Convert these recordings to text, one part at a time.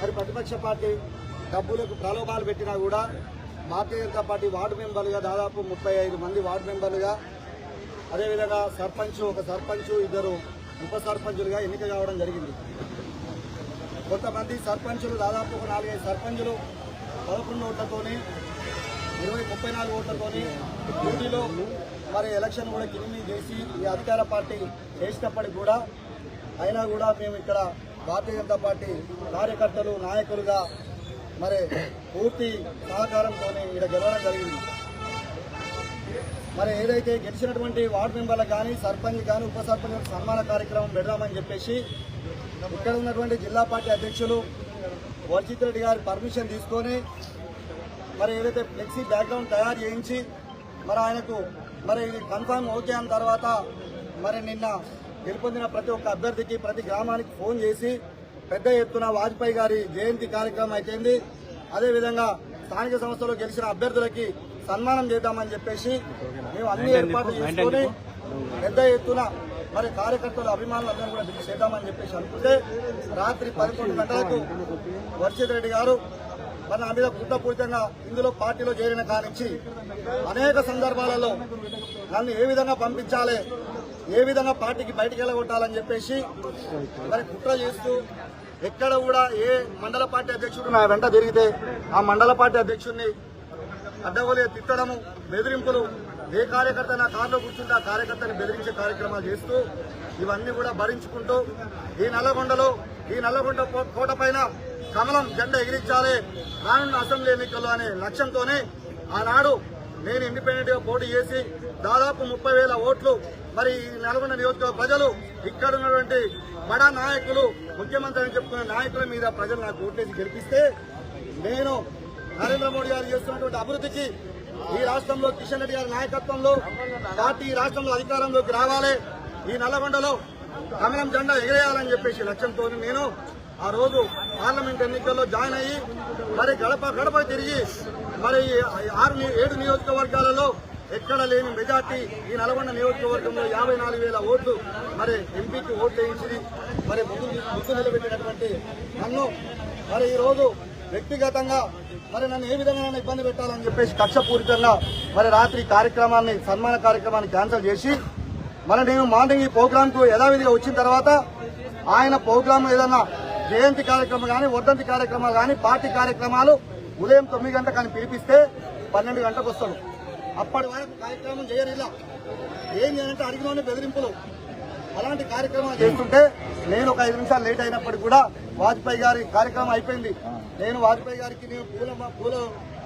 మరి ప్రతిపక్ష పార్టీ డబ్బులకు ప్రలోభాలు పెట్టినా కూడా భారతీయ జనతా పార్టీ వార్డు మెంబర్లుగా దాదాపు ముప్పై ఐదు మంది వార్డు మెంబర్లుగా అదేవిధంగా సర్పంచ్ ఒక సర్పంచ్ ఇద్దరు ఉప సర్పంచులుగా ఎన్నిక కావడం జరిగింది. కొంతమంది సర్పంచులు దాదాపు ఒక నాలుగైదు సర్పంచులు పదకొండు ఓట్లతోని ఇరవై ముప్పై నాలుగు ఓట్లతోని ఢిల్లీలో మరి ఎలక్షన్ కూడా కిరిమి చేసి ఈ అధికార పార్టీ చేసినప్పటికి కూడా అయినా కూడా మేము ఇక్కడ భారతీయ జనతా పార్టీ కార్యకర్తలు నాయకులుగా మరి పూర్తి సహకారంతో ఇక్కడ గెలవడం జరిగింది. మరి ఏదైతే గెలిచినటువంటి వార్డు మెంబర్లకు కానీ సర్పంచ్ కానీ ఉప సర్పంచ్ సన్మాన కార్యక్రమం పెడదామని చెప్పేసి ఇక్కడ ఉన్నటువంటి జిల్లా పార్టీ అధ్యక్షులు వర్జిత్ రెడ్డి గారి పర్మిషన్ తీసుకొని మరి ఏదైతే ఫ్లెక్సీ బ్యాక్గ్రౌండ్ తయారు చేయించి మరి ఆయనకు మరి ఇది కన్ఫర్మ్ ఓకే అన్న తర్వాత మరి నిన్న గెలుపొందిన ప్రతి ఒక్క అభ్యర్థికి ప్రతి గ్రామానికి ఫోన్ చేసి పెద్ద ఎత్తున వాజ్పేయి గారి జయంతి కార్యక్రమం అయిపోయింది అదేవిధంగా స్థానిక సంస్థలో గెలిచిన అభ్యర్థులకి సన్మానం చేద్దామని చెప్పేసి మేము అన్ని ఏర్పాట్లు చేసుకొని పెద్ద ఎత్తున మరి కార్యకర్తలు అభిమానులు అందరూ కూడా పిలిచి చేద్దామని చెప్పేసి అనుకుంటే రాత్రి పదకొండు గంటలకు వర్షిత్ రెడ్డి గారు మరి నా మీద కుట్రపూరితంగా ఇందులో పార్టీలో చేరిన కానించి అనేక సందర్భాలలో నన్ను ఏ విధంగా పంపించాలి ఏ విధంగా పార్టీకి బయటికి వెళ్ళగొట్టాలని చెప్పేసి మరి కుట్ర చేస్తూ ఎక్కడ కూడా ఏ మండల పార్టీ అధ్యక్షుడు నా వెంట తిరిగితే ఆ మండల పార్టీ అధ్యక్షుడిని అడ్డగోలే తిట్టడము బెదిరింపులు ఏ కార్యకర్త నా కారులో కూర్చుంటే ఆ కార్యకర్తని బెదిరించే కార్యక్రమాలు చేస్తూ ఇవన్నీ కూడా భరించుకుంటూ ఈ నల్లగొండలో ఈ నల్లగొండ కో- కోట పైన కమలం జెండా ఎగిరించాలి రానున్న అసెంబ్లీ ఎన్నికల్లో అనే లక్ష్యంతోనే ఆనాడు నేను ఇండిపెండెంట్గా పోటీ చేసి దాదాపు ముప్పై వేల ఓట్లు మరి ఈ నల్గొండ నియోజకవర్గ ప్రజలు ఇక్కడ ఉన్నటువంటి బడా నాయకులు ముఖ్యమంత్రి అని చెప్పుకునే నాయకుల మీద ప్రజలు నాకు ఓట్లేసి గెలిపిస్తే నేను నరేంద్ర మోడీ గారు చేస్తున్నటువంటి అభివృద్ధికి ఈ రాష్ట్రంలో కిషన్ రెడ్డి గారి నాయకత్వంలో పార్టీ ఈ రాష్ట్రంలో అధికారంలోకి రావాలి. ఈ నల్లగొండలో కమలం జెండా ఎగిరేయాలని చెప్పేసి లక్ష్యంతో నేను ఆ రోజు పార్లమెంట్ ఎన్నికల్లో జాయిన్ అయ్యి మరి గడప గడప తిరిగి మరి ఈ ఆరు ఏడు నియోజకవర్గాలలో ఎక్కడ లేని మెజార్టీ ఈ నల్గొండ నియోజకవర్గంలో యాభై నాలుగు వేల ఓట్లు మరి ఎంపీకి ఓట్లు వేయించింది. మరి ముందు ముందు నిలబెట్టినటువంటి నన్ను మరి ఈ రోజు వ్యక్తిగతంగా మరి నన్ను ఏ విధంగా ఇబ్బంది పెట్టాలని చెప్పేసి కక్షపూరితంగా మరి రాత్రి కార్యక్రమాన్ని సన్మాన కార్యక్రమాన్ని క్యాన్సిల్ చేసి మరి నేను మార్నింగ్ ఈ ప్రోగ్రాంకు యథావిధిగా వచ్చిన తర్వాత ఆయన ప్రోగ్రాం ఏదన్నా జయంతి కార్యక్రమం కానీ వర్ధంతి కార్యక్రమాలు కానీ పార్టీ కార్యక్రమాలు ఉదయం తొమ్మిది గంటలకు కానీ పిలిపిస్తే పన్నెండు గంటలకు వస్తాడు. అప్పటి వరకు కార్యక్రమం చేయనిలా. ఏం చేయాలంటే అడిగినోనే బెదిరింపులు. అలాంటి కార్యక్రమాలు చేస్తుంటే నేను ఒక ఐదు నిమిషాలు లేట్ అయినప్పటికీ కూడా వాజ్పేయి గారి కార్యక్రమం అయిపోయింది. నేను వాజ్పేయి గారికి నేను పూల పూలు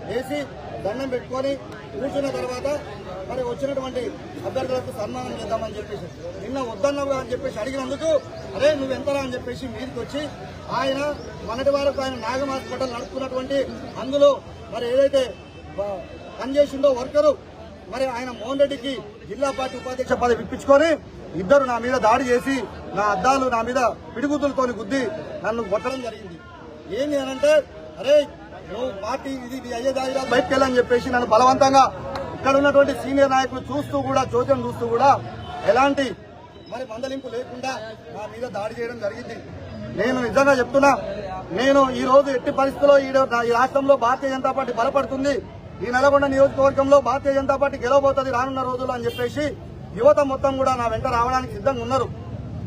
వేసి దండం పెట్టుకొని కూర్చున్న తర్వాత మరి వచ్చినటువంటి అభ్యర్థులకు సన్మానం చేద్దామని చెప్పేసి నిన్న వద్దన్నావు అని చెప్పేసి అడిగినందుకు అరే నువ్వు ఎంతరా అని చెప్పేసి మీదకి వచ్చి ఆయన మొన్నటి వరకు ఆయన నాగం హాస్పిటల్ నడుపుకున్నటువంటి అందులో మరి ఏదైతే పనిచేసిందో వర్కరు మరి ఆయన మోహన్ రెడ్డికి జిల్లా పార్టీ ఉపాధ్యక్ష పదవి ఇప్పించుకొని ఇద్దరు నా మీద దాడి చేసి నా అద్దాలు నా మీద పిడిగుద్దులతోని గుద్ది నన్ను కొట్టడం జరిగింది. ఏంటి అంటే అరే నువ్వు పార్టీ ఇది ఇది అయ్యే బయటకు వెళ్ళని చెప్పేసి నన్ను బలవంతంగా ఇక్కడ ఉన్నటువంటి సీనియర్ నాయకులు చూస్తూ కూడా చోద్యం చూస్తూ కూడా ఎలాంటి మరి మందలింపు లేకుండా నా మీద దాడి చేయడం జరిగింది. నేను నిజంగా చెప్తున్నా నేను ఈ రోజు ఎట్టి పరిస్థితుల్లో ఈ ఈ రాష్ట్రంలో భారతీయ జనతా పార్టీ బలపడుతుంది ఈ నల్గొండ నియోజకవర్గంలో భారతీయ జనతా పార్టీ గెలవబోతుంది రానున్న రోజుల్లో అని చెప్పేసి యువత మొత్తం కూడా నా వెంట రావడానికి సిద్ధంగా ఉన్నారు.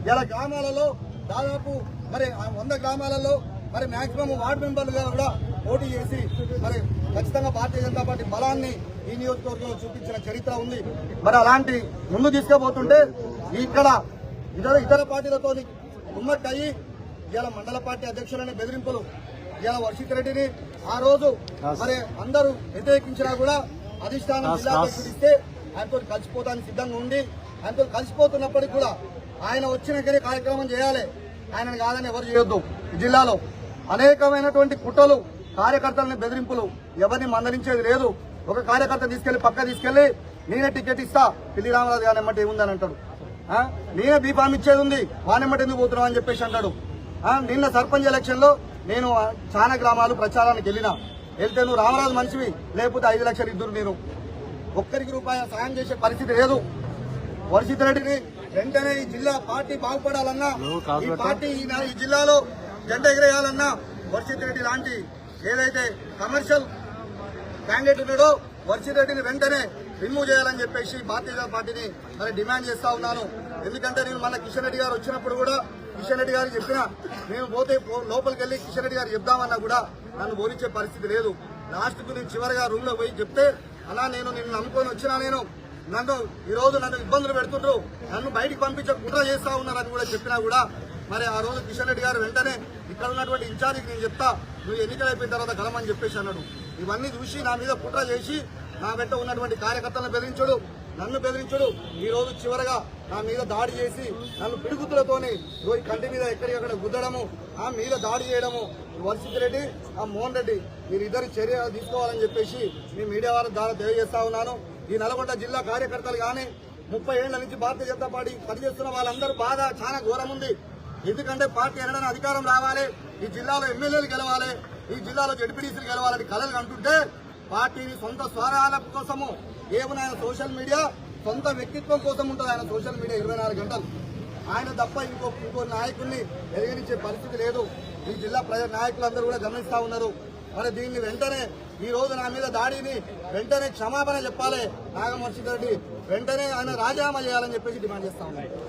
ఇలా గ్రామాలలో దాదాపు మరి ఆ వంద గ్రామాలలో మరి మాక్సిమం వార్డు మెంబర్లుగా కూడా పోటీ చేసి మరి ఖచ్చితంగా భారతీయ జనతా పార్టీ బలాన్ని ఈ నియోజకవర్గంలో చూపించిన చరిత్ర ఉంది. మరి అలాంటి ముందు తీసుకుపోతుంటే ఇక్కడ ఇతర ఇతర పార్టీలతో ఉమ్మడి అయ్యి ఇవాళ మండల పార్టీ అధ్యక్షులనే బెదిరింపులు ఇవాళ వర్షిత్ రెడ్డిని ఆ రోజు మరి అందరూ వ్యతిరేకించినా కూడా అధిష్టానం జిల్లా అధ్యక్షుడు ఇస్తే ఆయనతో కలిసిపోతానికి సిద్ధంగా ఉండి ఆయనతో కలిసిపోతున్నప్పటికీ కూడా ఆయన వచ్చినాకనే కార్యక్రమం చేయాలి. ఆయనను కాదని ఎవరు చేయొద్దు. ఈ జిల్లాలో అనేకమైనటువంటి కుట్రలు కార్యకర్తలని బెదిరింపులు ఎవరిని మందలించేది లేదు. ఒక కార్యకర్త తీసుకెళ్ళి పక్క తీసుకెళ్ళి నేనే టికెట్ ఇస్తా పిల్లి రామరాజు గారు ఎమ్మటి ఏముందని అంటాడు? నేనే బీఫామ్ ఇచ్చేది ఉంది వానెమ్మటి ఎందుకు పోతున్నావు అని చెప్పేసి అంటాడు? నిన్న సర్పంచ్ ఎలక్షన్లో నేను చాలా గ్రామాలు ప్రచారానికి వెళ్ళినా. వెళ్తే నువ్వు రామరాజు మనిషివి లేకపోతే ఐదు లక్షలు ఇద్దరు నేను. ఒక్కరికి రూపాయి సాయం చేసే పరిస్థితి లేదు. వర్షిత్ రెడ్డిని వెంటనే ఈ జిల్లా పార్టీ బాగుపడాలన్నా ఈ పార్టీ ఈ జిల్లాలో జెండా ఎగరేయాలన్నా వర్షిత్ రెడ్డి లాంటి ఏదైతే కమర్షియల్ క్యాండిడేట్ ఉన్నాడో వర్షిత్ రెడ్డిని వెంటనే రిమూవ్ చేయాలని చెప్పేసి భారతీయ జనతా పార్టీని మరి డిమాండ్ చేస్తా ఉన్నాను. ఎందుకంటే నేను మన కిషన్ రెడ్డి గారు వచ్చినప్పుడు కూడా కిషన్ రెడ్డి గారు చెప్పిన నేను పోతే పో- లోపలికి వెళ్ళి కిషన్ రెడ్డి గారు చెప్దామన్నా కూడా నన్ను బోధించే పరిస్థితి లేదు. లాస్ట్కు నేను చివరిగా రూమ్లో పోయి చెప్తే అలా నేను నిన్ను నమ్ముకొని వచ్చినా నేను? నన్ను ఈ రోజు నన్ను ఇబ్బందులు పెడుతుండ్రు. నన్ను బయటికి పంపించే కుట్ర చేస్తా ఉన్నారని కూడా చెప్పినా కూడా మరి ఆ రోజు కిషన్ రెడ్డి గారు వెంటనే ఇక్కడ ఉన్నటువంటి ఇన్ఛార్జికి నేను చెప్తా నువ్వు ఎన్నికలు అయిపోయిన తర్వాత కలమని చెప్పేసి అన్నాడు. ఇవన్నీ చూసి నా మీద కుట్ర చేసి నా వెంట ఉన్నటువంటి కార్యకర్తలను బెదిరించుడు నన్ను బెదిరించుడు. ఈ రోజు చివరగా నా మీద దాడి చేసి నన్ను పిడుగుతులతోని రోజు కంటి మీద ఎక్కడికక్కడ గుద్దడము ఆ మీద దాడి చేయడము. వర్షిత్ రెడ్డి ఆ మోహన్ రెడ్డి మీరు ఇద్దరు చర్య తీసుకోవాలని చెప్పేసి మీ మీడియా వారి ద్వారా తెలియజేస్తా ఉన్నాను. ఈ నల్గొండ జిల్లా కార్యకర్తలు కానీ ముప్పై ఏళ్ళ నుంచి భారతీయ జనతా పార్టీ పనిచేస్తున్న వాళ్ళందరూ బాధ చాలా ఘోరం ఉంది. ఎందుకంటే పార్టీ ఎన్నడైనా అధికారం రావాలి ఈ జిల్లాలో ఎమ్మెల్యేలు గెలవాలి ఈ జిల్లాలో జడ్పీటీసీలు గెలవాలని కలలు అంటుంటే పార్టీని సొంత స్వరాల కోసము ఏమైనా ఆయన సోషల్ మీడియా? సొంత వ్యక్తిత్వం కోసం ఉంటుంది ఆయన సోషల్ మీడియా ఇరవై నాలుగు గంటలు. ఆయన తప్ప ఇంకో ఇంకో నాయకుడిని ఎదిగనిచ్చే పరిస్థితి లేదు. ఈ జిల్లా ప్రజా నాయకులందరూ కూడా గమనిస్తూ ఉన్నారు. మరి దీన్ని వెంటనే ఈ రోజు నా మీద దాడిని వెంటనే క్షమాపణ చెప్పాలి నాగమర్షి రెడ్డి వెంటనే ఆయన రాజీనామా చేయాలని చెప్పేసి డిమాండ్ చేస్తా ఉన్నారు